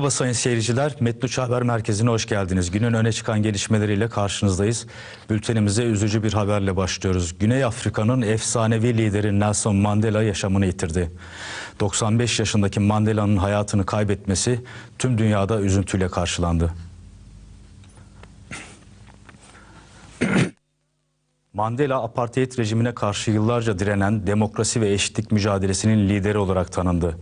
Merhaba sayın seyirciler. Metluç Haber Merkezi'ne hoş geldiniz. Günün öne çıkan gelişmeleriyle karşınızdayız. Bültenimize üzücü bir haberle başlıyoruz. Güney Afrika'nın efsanevi lideri Nelson Mandela yaşamını yitirdi. 95 yaşındaki Mandela'nın hayatını kaybetmesi tüm dünyada üzüntüyle karşılandı. Mandela apartheid rejimine karşı yıllarca direnen demokrasi ve eşitlik mücadelesinin lideri olarak tanındı.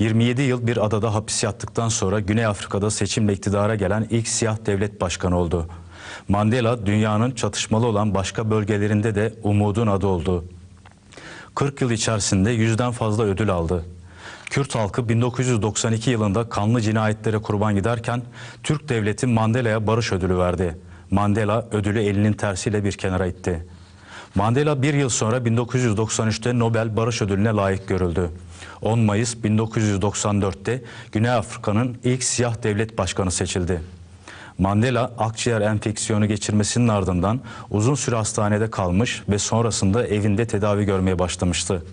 27 yıl bir adada hapis yattıktan sonra Güney Afrika'da seçimle iktidara gelen ilk siyah devlet başkanı oldu. Mandela dünyanın çatışmalı olan başka bölgelerinde de umudun adı oldu. 40 yıl içerisinde yüzden fazla ödül aldı. Kürt halkı 1992 yılında kanlı cinayetlere kurban giderken Türk devleti Mandela'ya barış ödülü verdi. Mandela ödülü elinin tersiyle bir kenara itti. Mandela bir yıl sonra 1993'te Nobel Barış Ödülü'ne layık görüldü. 10 Mayıs 1994'te Güney Afrika'nın ilk siyah devlet başkanı seçildi. Mandela akciğer enfeksiyonu geçirmesinin ardından uzun süre hastanede kalmış ve sonrasında evinde tedavi görmeye başlamıştı.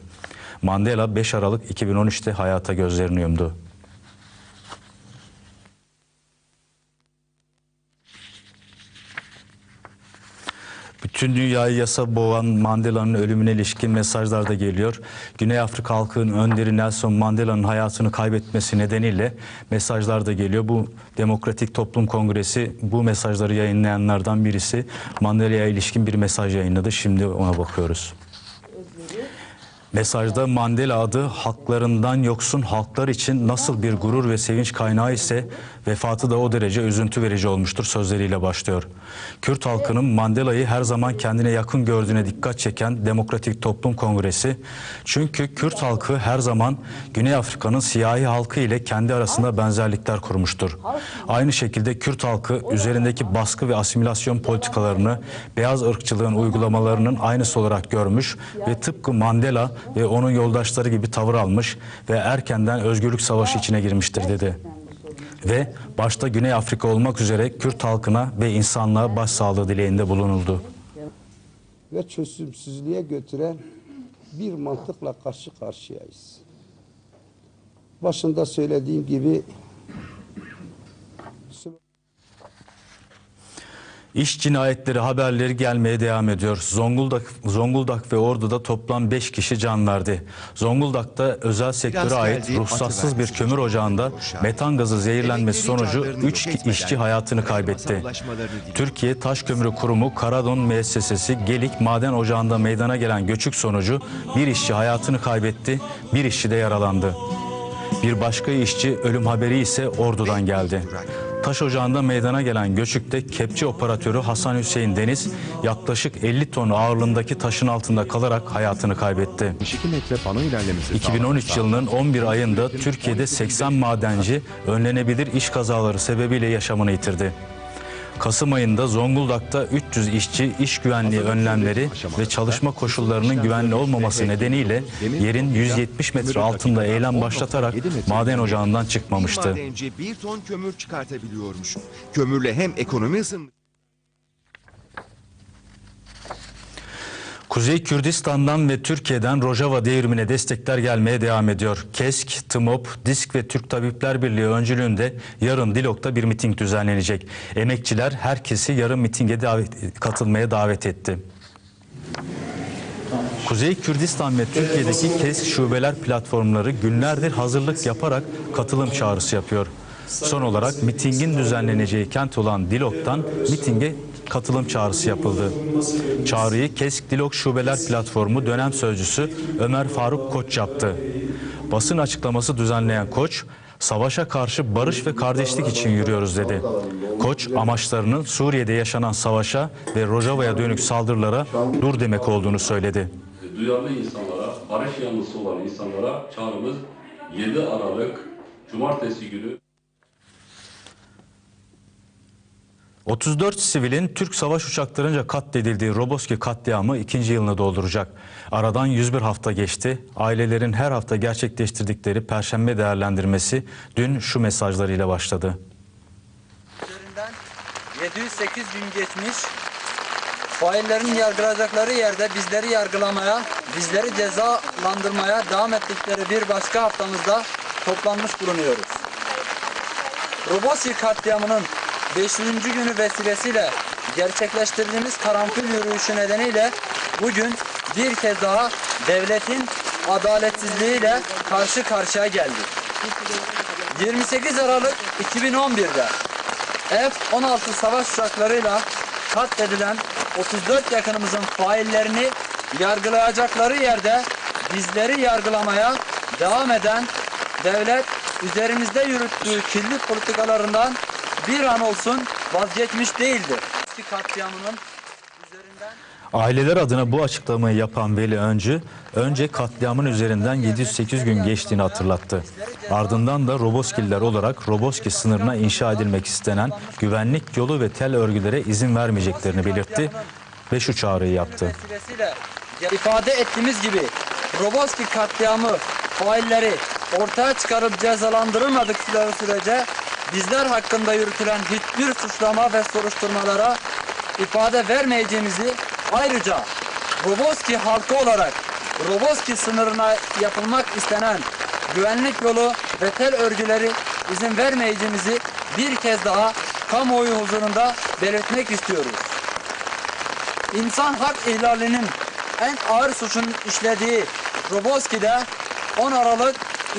Mandela 5 Aralık 2013'te hayata gözlerini yumdu. Bütün dünyayı yasa boğan Mandela'nın ölümüne ilişkin mesajlar da geliyor. Güney Afrika halkının önderi Nelson Mandela'nın hayatını kaybetmesi nedeniyle mesajlar da geliyor. Bu Demokratik Toplum Kongresi bu mesajları yayınlayanlardan birisi Mandela'ya ilişkin bir mesaj yayınladı. Şimdi ona bakıyoruz. Mesajda Mandela adı haklarından yoksun halklar için nasıl bir gurur ve sevinç kaynağı ise vefatı da o derece üzüntü verici olmuştur sözleriyle başlıyor. Kürt halkının Mandela'yı her zaman kendine yakın gördüğüne dikkat çeken Demokratik Toplum Kongresi çünkü Kürt halkı her zaman Güney Afrika'nın siyahi halkı ile kendi arasında benzerlikler kurmuştur. Aynı şekilde Kürt halkı üzerindeki baskı ve asimilasyon politikalarını beyaz ırkçılığın uygulamalarının aynısı olarak görmüş ve tıpkı Mandela ve onun yoldaşları gibi tavır almış ve erkenden özgürlük savaşı içine girmiştir dedi. Ve başta Güney Afrika olmak üzere Kürt halkına ve insanlığa başsağlığı dileğinde bulunuldu. ve çözümsüzlüğe götüren bir mantıkla karşı karşıyayız. Başında söylediğim gibi İş cinayetleri haberleri gelmeye devam ediyor. Zonguldak, Zonguldak ve Ordu'da toplam 5 kişi can verdi. Zonguldak'ta özel sektöre ait ruhsatsız bir kömür ocağında metan gazı zehirlenmesi sonucu çaldırını 3 yok etmeden işçi hayatını kaybetti. Türkiye Taş Kömürü Kurumu Karadon Müessesesi Gelik Maden Ocağı'nda meydana gelen göçük sonucu bir işçi hayatını kaybetti, bir işçi de yaralandı. Bir başka işçi ölüm haberi ise Ordu'dan geldi. Taş ocağında meydana gelen göçükte kepçe operatörü Hasan Hüseyin Deniz yaklaşık 50 ton ağırlığındaki taşın altında kalarak hayatını kaybetti. 62 metre pano ilerlemesi 2013 yılının 11 ayında Türkiye'de 80 madenci önlenebilir iş kazaları sebebiyle yaşamını yitirdi. Kasım ayında Zonguldak'ta 300 işçi iş güvenliği önlemleri ve çalışma koşullarının güvenli olmaması nedeniyle yerin 170 metre altında eylem başlatarak maden ocağından Bir çıkmamıştı. madenci bir ton kömür çıkartabiliyormuş. Kömürle hem ekonomi ısınmış Kuzey Kürdistan'dan ve Türkiye'den Rojava devrimine destekler gelmeye devam ediyor. KESK, TMOP, DİSK ve Türk Tabipler Birliği öncülüğünde yarın Dilok'ta bir miting düzenlenecek. Emekçiler herkesi yarın mitinge davet, katılmaya davet etti. Kuzey Kürdistan ve Türkiye'deki KESK şubeler platformları günlerdir hazırlık yaparak katılım çağrısı yapıyor. Son olarak mitingin düzenleneceği kent olan Dilok'tan mitinge katılım çağrısı yapıldı. Çağrıyı KESK Dilok Şubeler Platformu dönem sözcüsü Ömer Faruk Koç yaptı. Basın açıklaması düzenleyen Koç, savaşa karşı barış ve kardeşlik için yürüyoruz dedi. Koç amaçlarının Suriye'de yaşanan savaşa ve Rojava'ya dönük saldırılara dur demek olduğunu söyledi. duyarlı insanlara, barış yanlısı olan insanlara çağrımız 7 Aralık Cumartesi günü 34 sivilin Türk savaş uçaklarınca katledildiği Roboski katliamı ikinci yılını dolduracak. Aradan 101 hafta geçti. Ailelerin her hafta gerçekleştirdikleri perşembe değerlendirmesi dün şu mesajlarıyla başladı. üzerinden 708 gün geçmiş. Faillerin yargılayacakları yerde bizleri yargılamaya, bizleri cezalandırmaya devam ettikleri bir başka haftamızda toplanmış bulunuyoruz. Roboski katliamının 500. günü vesilesiyle gerçekleştirdiğimiz karanfil yürüyüşü nedeniyle bugün bir kez daha devletin adaletsizliğiyle karşı karşıya geldik. 28 Aralık 2011'de F-16 savaş uçaklarıyla katledilen 34 yakınımızın faillerini yargılayacakları yerde bizleri yargılamaya devam eden devlet üzerimizde yürüttüğü kirli politikalarından bir an olsun vazgeçmiş değildir. Katliamının üzerinden Aileler adına bu açıklamayı yapan Veli Öncü, önce katliamın üzerinden 708 gün geçtiğini hatırlattı. Ardından da Roboskiller olarak Roboski sınırına inşa edilmek istenen güvenlik yolu ve tel örgülere izin vermeyeceklerini belirtti ve şu çağrıyı yaptı. ifade ettiğimiz gibi Roboski katliamı failleri ortaya çıkarıp cezalandırılmadıkları sürece bizler hakkında yürütülen hiçbir suçlama ve soruşturmalara ifade vermeyeceğimizi ayrıca Roboski halkı olarak Roboski sınırına yapılmak istenen güvenlik yolu ve tel örgüleri izin vermeyeceğimizi bir kez daha kamuoyu huzurunda belirtmek istiyoruz. İnsan hak ihlalinin en ağır suçun işlediği Roboski'de 10 Aralık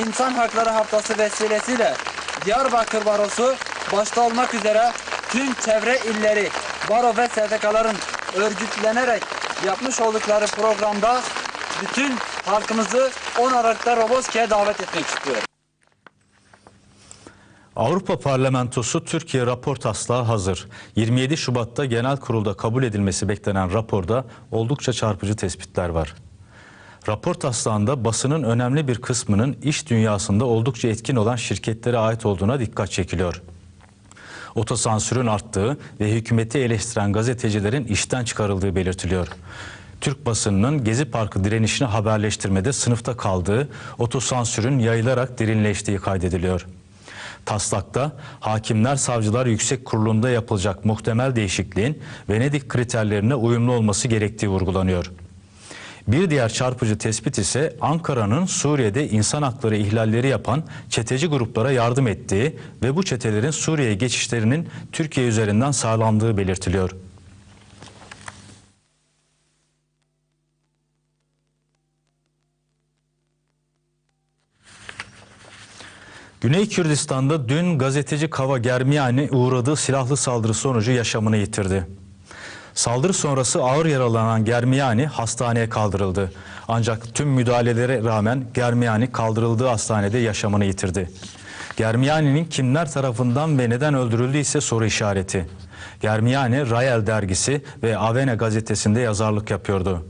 İnsan Hakları Haftası vesilesiyle Diyarbakır Barosu başta olmak üzere tüm çevre illeri, baro ve STK'ların örgütlenerek yapmış oldukları programda bütün halkımızı 10 Aralık'ta Roboski'ye davet etmek istiyorum. Avrupa Parlamentosu Türkiye rapor taslağı hazır. 27 Şubat'ta genel kurulda kabul edilmesi beklenen raporda oldukça çarpıcı tespitler var. Rapor taslağında basının önemli bir kısmının iş dünyasında oldukça etkin olan şirketlere ait olduğuna dikkat çekiliyor. Otosansürün arttığı ve hükümeti eleştiren gazetecilerin işten çıkarıldığı belirtiliyor. Türk basınının Gezi Parkı direnişini haberleştirmede sınıfta kaldığı, otosansürün yayılarak derinleştiği kaydediliyor. Taslakta Hakimler Savcılar Yüksek Kurulu'nda yapılacak muhtemel değişikliğin Venedik kriterlerine uyumlu olması gerektiği vurgulanıyor. Bir diğer çarpıcı tespit ise Ankara'nın Suriye'de insan hakları ihlalleri yapan çeteci gruplara yardım ettiği ve bu çetelerin Suriye'ye geçişlerinin Türkiye üzerinden sağlandığı belirtiliyor. Güney Kürdistan'da dün gazeteci Kava Germiyani uğradığı silahlı saldırı sonucu yaşamını yitirdi. Saldırı sonrası ağır yaralanan Germiyani hastaneye kaldırıldı. Ancak tüm müdahalelere rağmen Germiyani kaldırıldığı hastanede yaşamını yitirdi. Germiyani'nin kimler tarafından ve neden öldürüldüğü ise soru işareti. Germiyani Rayel dergisi ve Avene gazetesinde yazarlık yapıyordu.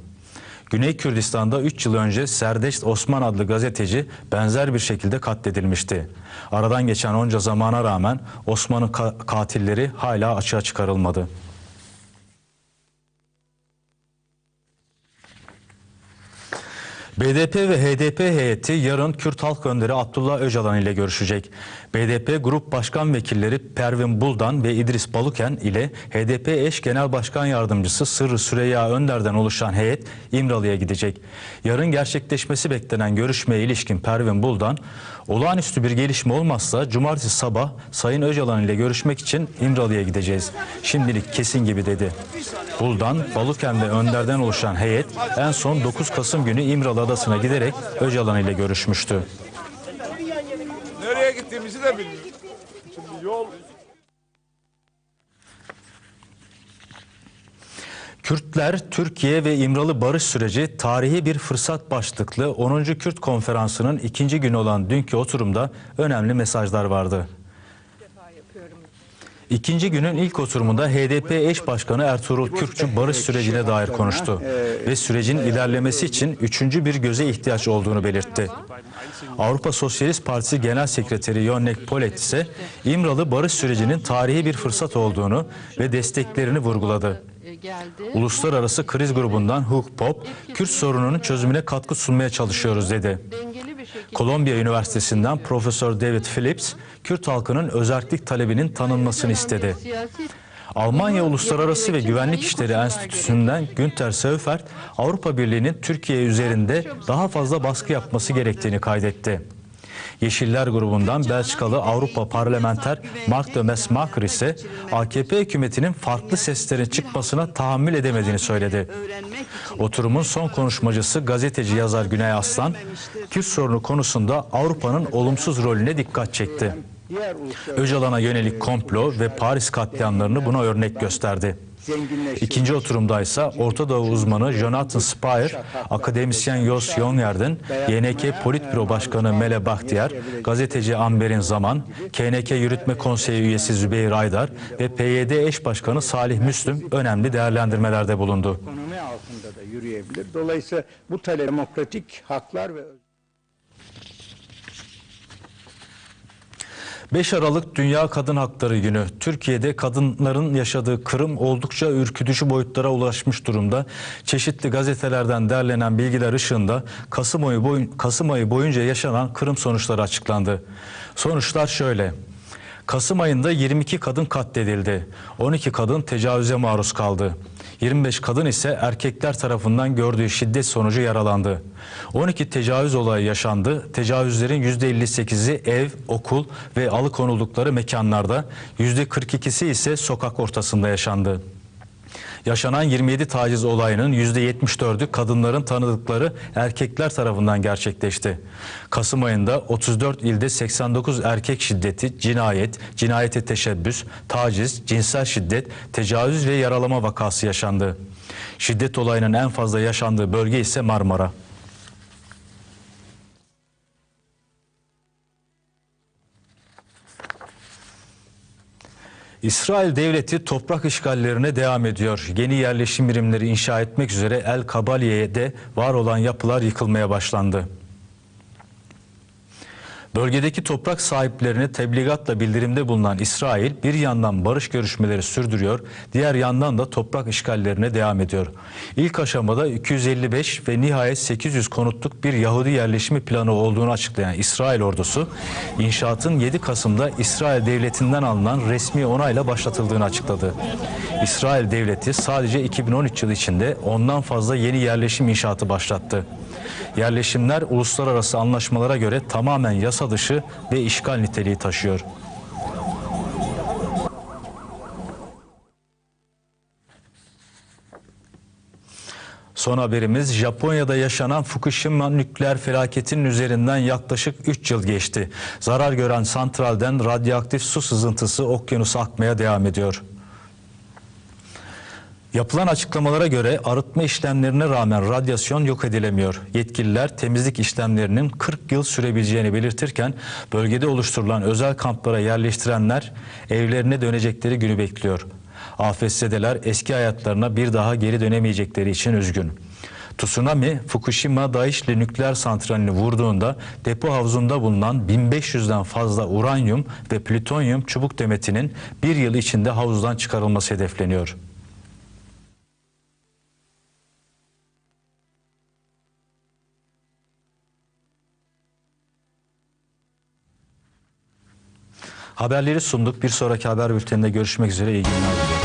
Güney Kürdistan'da 3 yıl önce Serdeşt Osman adlı gazeteci benzer bir şekilde katledilmişti. Aradan geçen onca zamana rağmen Osman'ın ka- katilleri hala açığa çıkarılmadı. BDP ve HDP heyeti yarın Kürt Halk Önderi Abdullah Öcalan ile görüşecek. BDP Grup Başkan Vekilleri Pervin Buldan ve İdris Baluken ile HDP eş Genel Başkan Yardımcısı Sırrı Süreyya Önder'den oluşan heyet İmralı'ya gidecek. Yarın gerçekleşmesi beklenen görüşmeye ilişkin Pervin Buldan, olağanüstü bir gelişme olmazsa cumartesi sabah Sayın Öcalan ile görüşmek için İmralı'ya gideceğiz. Şimdilik kesin gibi dedi. Buldan, Baluken ve Önder'den oluşan heyet en son 9 Kasım günü İmralı Adası'na giderek Öcalan ile görüşmüştü. Nereye gittiğimizi de bilmiyoruz. Şimdi yol Kürtler, Türkiye ve İmralı barış süreci tarihi bir fırsat başlıklı 10. Kürt Konferansı'nın ikinci günü olan dünkü oturumda önemli mesajlar vardı. İkinci günün ilk oturumunda HDP eş başkanı Ertuğrul Kürkçü barış sürecine dair konuştu ve sürecin ilerlemesi için üçüncü bir göze ihtiyaç olduğunu belirtti. Avrupa Sosyalist Partisi Genel Sekreteri Yonnek Polet ise İmralı barış sürecinin tarihi bir fırsat olduğunu ve desteklerini vurguladı. Geldi. Uluslararası kriz grubundan Huk Pop, Kürt sorununun çözümüne katkı sunmaya çalışıyoruz dedi. Kolombiya Üniversitesi'nden Profesör David Phillips, Kürt halkının özerklik talebinin tanınmasını istedi. Almanya Uluslararası ve Güvenlik İşleri Enstitüsü'nden Günter Seufert, Avrupa Birliği'nin Türkiye üzerinde daha fazla baskı yapması gerektiğini kaydetti. Yeşiller grubundan Belçikalı Avrupa parlamenter Mark de Mesmaker ise AKP hükümetinin farklı seslerin çıkmasına tahammül edemediğini söyledi. Oturumun son konuşmacısı gazeteci yazar Güney Aslan, Kürt sorunu konusunda Avrupa'nın olumsuz rolüne dikkat çekti. Öcalan'a yönelik komplo ve Paris katliamlarını buna örnek gösterdi. İkinci oturumda ise Orta Doğu uzmanı Jonathan Spire, akademisyen Yos Yonyer'den, YNK Politbüro Başkanı Mele Bahtiyar, gazeteci Amber'in Zaman, KNK Yürütme Konseyi üyesi Zübeyir Aydar ve PYD eş başkanı Salih Müslüm önemli değerlendirmelerde bulundu. ekonomi altında da yürüyebilir. Dolayısıyla bu talep demokratik haklar ve 5 Aralık Dünya Kadın Hakları Günü. Türkiye'de kadınların yaşadığı kırım oldukça ürkütücü boyutlara ulaşmış durumda. Çeşitli gazetelerden derlenen bilgiler ışığında Kasım ayı, boyun, Kasım ayı boyunca yaşanan kırım sonuçları açıklandı. Sonuçlar şöyle. Kasım ayında 22 kadın katledildi. 12 kadın tecavüze maruz kaldı. 25 kadın ise erkekler tarafından gördüğü şiddet sonucu yaralandı. 12 tecavüz olayı yaşandı. Tecavüzlerin %58'i ev, okul ve alıkonuldukları mekanlarda, %42'si ise sokak ortasında yaşandı. Yaşanan 27 taciz olayının %74'ü kadınların tanıdıkları erkekler tarafından gerçekleşti. Kasım ayında 34 ilde 89 erkek şiddeti, cinayet, cinayete teşebbüs, taciz, cinsel şiddet, tecavüz ve yaralama vakası yaşandı. Şiddet olayının en fazla yaşandığı bölge ise Marmara. İsrail devleti toprak işgallerine devam ediyor. Yeni yerleşim birimleri inşa etmek üzere El Kabaliye'de var olan yapılar yıkılmaya başlandı. Bölgedeki toprak sahiplerine tebligatla bildirimde bulunan İsrail bir yandan barış görüşmeleri sürdürüyor, diğer yandan da toprak işgallerine devam ediyor. İlk aşamada 255 ve nihayet 800 konutluk bir Yahudi yerleşimi planı olduğunu açıklayan İsrail ordusu, inşaatın 7 Kasım'da İsrail devletinden alınan resmi onayla başlatıldığını açıkladı. İsrail devleti sadece 2013 yılı içinde ondan fazla yeni yerleşim inşaatı başlattı. Yerleşimler uluslararası anlaşmalara göre tamamen dışı ve işgal niteliği taşıyor. Son haberimiz Japonya'da yaşanan Fukushima nükleer felaketinin üzerinden yaklaşık 3 yıl geçti. Zarar gören santralden radyoaktif su sızıntısı okyanusa akmaya devam ediyor. Yapılan açıklamalara göre arıtma işlemlerine rağmen radyasyon yok edilemiyor. Yetkililer temizlik işlemlerinin 40 yıl sürebileceğini belirtirken bölgede oluşturulan özel kamplara yerleştirenler evlerine dönecekleri günü bekliyor. Afetzedeler eski hayatlarına bir daha geri dönemeyecekleri için üzgün. Tsunami Fukushima Daiichi nükleer santralini vurduğunda depo havuzunda bulunan 1500'den fazla uranyum ve plütonyum çubuk demetinin bir yıl içinde havuzdan çıkarılması hedefleniyor. Haberleri sunduk. Bir sonraki haber bülteninde görüşmek üzere. İyi günler.